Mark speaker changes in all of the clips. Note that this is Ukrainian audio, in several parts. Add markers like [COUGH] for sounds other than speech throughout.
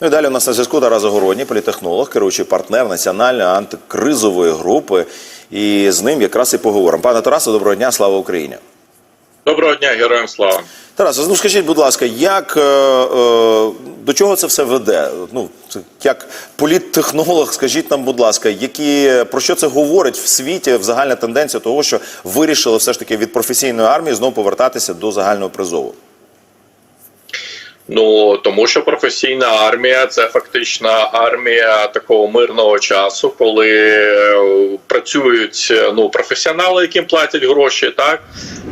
Speaker 1: Ну і далі у нас на зв'язку Тарас Загородній, політехнолог, керуючий партнер національної антикризової групи. І з ним якраз і поговоримо. Пане Тарасе, доброго дня, слава Україні.
Speaker 2: Доброго дня, героям слава.
Speaker 1: Тарас, ну скажіть, будь ласка, як е, е, до чого це все веде? Ну як політтехнолог, скажіть нам, будь ласка, які про що це говорить в світі в загальна тенденція того, що вирішили все ж таки від професійної армії знову повертатися до загального призову?
Speaker 2: Ну тому що професійна армія це фактично армія такого мирного часу, коли е, працюють е, ну професіонали, яким платять гроші, так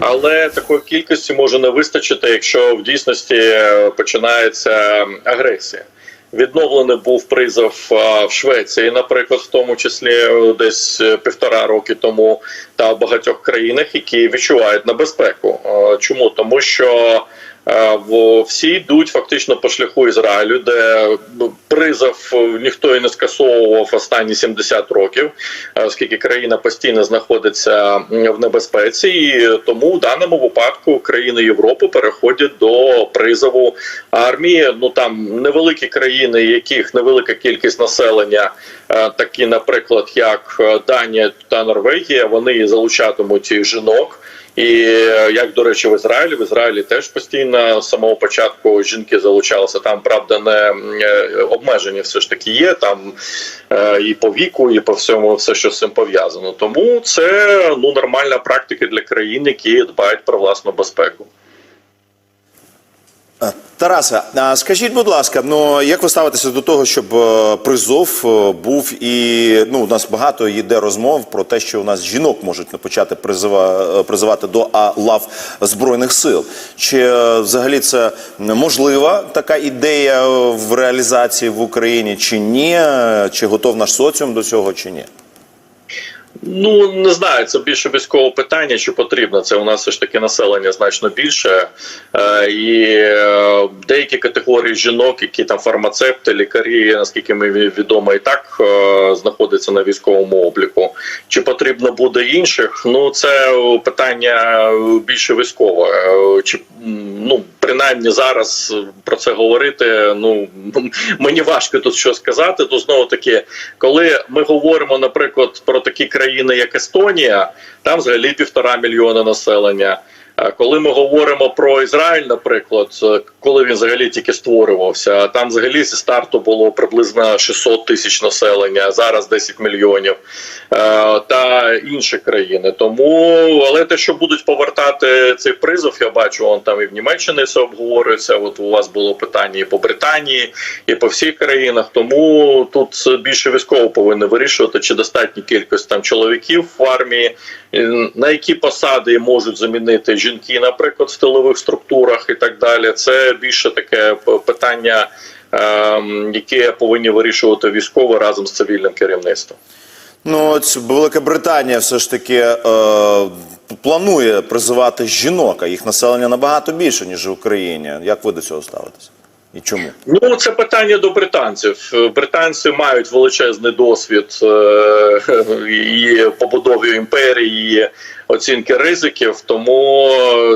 Speaker 2: але такої кількості може не вистачити, якщо в дійсності е, починається агресія. Відновлений був призов в Швеції, наприклад, в тому числі десь півтора роки тому, та в багатьох країнах, які відчувають небезпеку. Чому тому, що всі йдуть фактично по шляху Ізраїлю, де ну, призов ніхто і не скасовував останні 70 років, е, оскільки країна постійно знаходиться в небезпеці, і тому в даному випадку країни Європи переходять до призову армії. Ну там невеликі країни, яких невелика кількість населення, е, такі, наприклад, як е, Данія та Норвегія, вони залучатимуть жінок. І е, як до речі, в Ізраїлі в Ізраїлі теж постійно з самого початку жінки залучалися. Там правда не е, обмеження все ж таки є. Там е, і по віку, і по всьому, все, що з цим пов'язано. Тому це ну нормальна практика для країн, які дбають про власну безпеку.
Speaker 1: Е, Тарасе, а скажіть, будь ласка, ну як ви ставитеся до того, щоб е, призов е, був і ну у нас багато йде розмов про те, що у нас жінок можуть почати призива, е, призивати до лав збройних сил? Чи взагалі це можлива така ідея в реалізації в Україні, чи ні? Чи готов наш соціум до цього, чи ні?
Speaker 2: Ну не знаю, це більше військове питання, чи потрібно. Це у нас все ж таки населення значно більше, е, і е, деякі категорії жінок, які там фармацевти, лікарі, наскільки мені відомо, і так е, знаходяться на військовому обліку. Чи потрібно буде інших? Ну це питання більше військове. Чи ну принаймні зараз про це говорити? Ну [LAUGHS] мені важко тут що сказати. То знову таки, коли ми говоримо, наприклад, про такі країни, як Естонія, там взагалі півтора мільйона населення. А Коли ми говоримо про Ізраїль, наприклад, е, коли він взагалі тільки створювався, там взагалі зі старту було приблизно 600 тисяч населення, зараз 10 мільйонів е, та інші країни. Тому, але те, що будуть повертати цей призов, я бачу, он там і в Німеччині це обговорюється. От у вас було питання і по Британії, і по всіх країнах. Тому тут більше військово повинні вирішувати, чи достатня кількість там чоловіків в армії, е, на які посади можуть замінити жінки, наприклад, в тилових структурах і так далі. Це більше таке питання, ем, яке повинні вирішувати військові разом з цивільним керівництвом.
Speaker 1: Ну, от Велика Британія все ж таки е, планує призивати жінок, а їх населення набагато більше, ніж в Україні. Як ви до цього ставитеся? І чому?
Speaker 2: Ну, це питання до британців. Британці мають величезний досвід е, і побудові імперії, і оцінки ризиків. Тому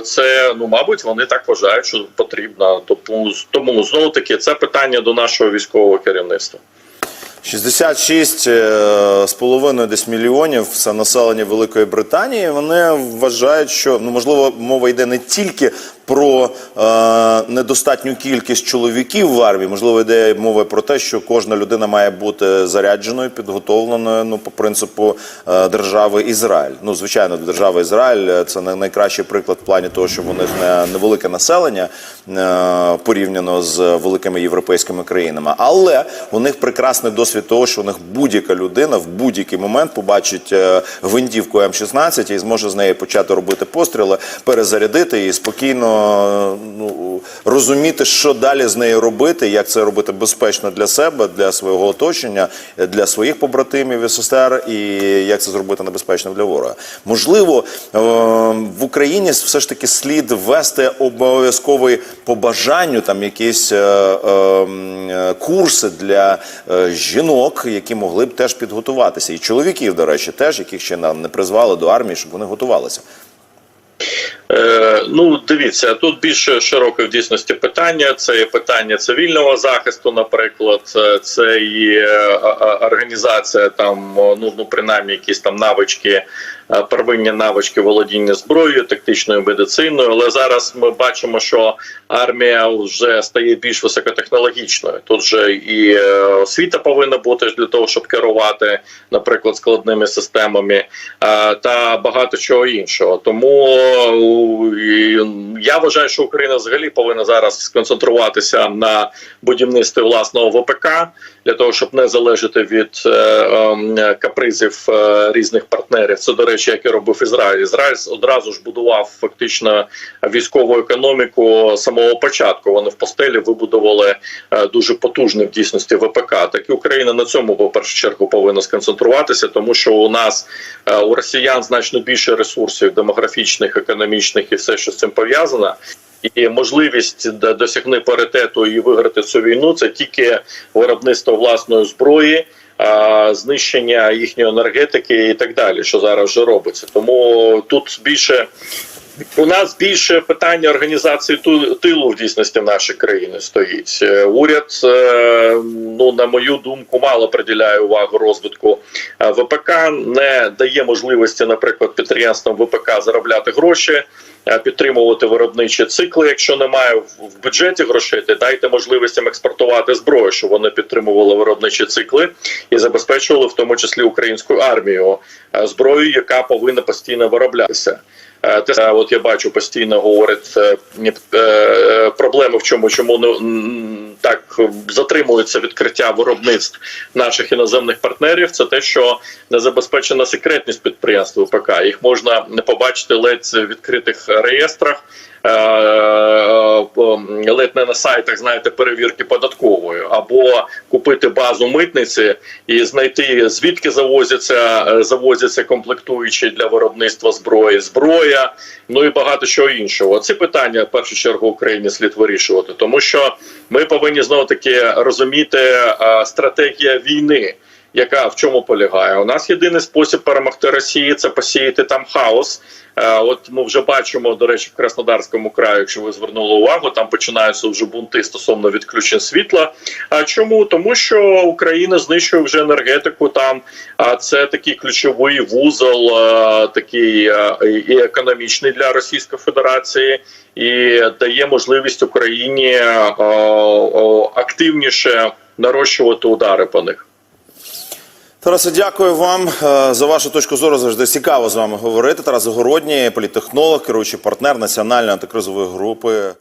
Speaker 2: це, ну, мабуть, вони так вважають, що потрібно. Тому, тому знову таки це питання до нашого військового керівництва.
Speaker 1: 66 е, з половиною десь мільйонів це населення Великої Британії. Вони вважають, що ну можливо мова йде не тільки про е, недостатню кількість чоловіків в армії, можливо, йде мова про те, що кожна людина має бути зарядженою, підготовленою. Ну по принципу е, держави Ізраїль. Ну звичайно, держава Ізраїль е, це най- найкращий приклад в плані того, що вони не невелике населення е, порівняно з великими європейськими країнами, але у них прекрасний досвід того, що у них будь-яка людина в будь-який момент побачить е, гвинтівку М16 і зможе з неї почати робити постріли, перезарядити і спокійно ну, розуміти, що далі з нею робити, як це робити безпечно для себе, для свого оточення, для своїх побратимів і сестер, і як це зробити небезпечно для ворога. Можливо, е, в Україні все ж таки слід ввести обов'язковий по бажанню там якісь е, е, курси для жінок, які могли б теж підготуватися, і чоловіків, до речі, теж яких ще нам не призвали до армії, щоб вони готувалися.
Speaker 2: Е, ну, дивіться, тут більше широке в дійсності питання. Це є питання цивільного захисту, наприклад, Е, це і е, організація там, ну, ну принаймні якісь там навички, первинні навички володіння зброєю, тактичною медициною. Але зараз ми бачимо, що армія вже стає більш високотехнологічною. Тут же і е, освіта повинна бути для того, щоб керувати, наприклад, складними системами е, та багато чого іншого. Тому е, я вважаю, що Україна взагалі повинна зараз сконцентруватися на будівництві власного ВПК для того, щоб не залежати від е, е, капризів е, різних партнерів. Це до речі, як і робив Ізраїль. Ізраїль одразу ж будував фактично військову економіку з самого початку. Вони в постелі вибудували е, дуже потужний в дійсності ВПК. Так і Україна на цьому по першу чергу повинна сконцентруватися, тому що у нас е, у росіян значно більше ресурсів демографічних, економічних і все, що з цим пов'язано. І можливість д- досягни паритету і виграти цю війну це тільки виробництво власної зброї, знищення їхньої енергетики і так далі, що зараз вже робиться. Тому тут більше у нас більше питання організації тилу в дійсності в нашій країні стоїть. Е, Уряд, е, ну на мою думку, мало приділяє увагу розвитку е, ВПК, не дає можливості, наприклад, підприємствам ВПК заробляти гроші, підтримувати виробничі цикли. Якщо немає в бюджеті грошей, то дайте можливість експортувати зброю, щоб вони підтримували виробничі цикли і забезпечували в тому числі українську армію зброю, яка повинна постійно вироблятися. Е, Те, от я бачу, постійно говорить е, е, проблеми в чому, чому не так затримується відкриття виробництв наших іноземних партнерів. Це те, що не забезпечена секретність підприємств ВПК. Їх можна не побачити ледь в відкритих реєстрах. Е, е, е, Ледь не на сайтах, знаєте, перевірки податкової, або купити базу митниці і знайти звідки завозяться завозяться комплектуючі для виробництва зброї, зброя, ну і багато чого іншого. Ці питання в першу чергу Україні слід вирішувати, тому що ми повинні знову таки розуміти стратегія війни. Яка в чому полягає? У нас єдиний спосіб перемогти Росії це посіяти там хаос. Е, От ми вже бачимо, до речі, в Краснодарському краю, якщо ви звернули увагу, там починаються вже бунти стосовно відключень світла. А чому? Тому що Україна знищує вже енергетику там. А це такий ключовий вузол, е, такий е, і економічний для Російської Федерації, і дає можливість Україні активніше нарощувати удари по них.
Speaker 1: Тарасе, дякую вам е, за вашу точку зору. Завжди цікаво з вами говорити. Тарас Загородній, політтехнолог, керуючий партнер національної антикризової групи.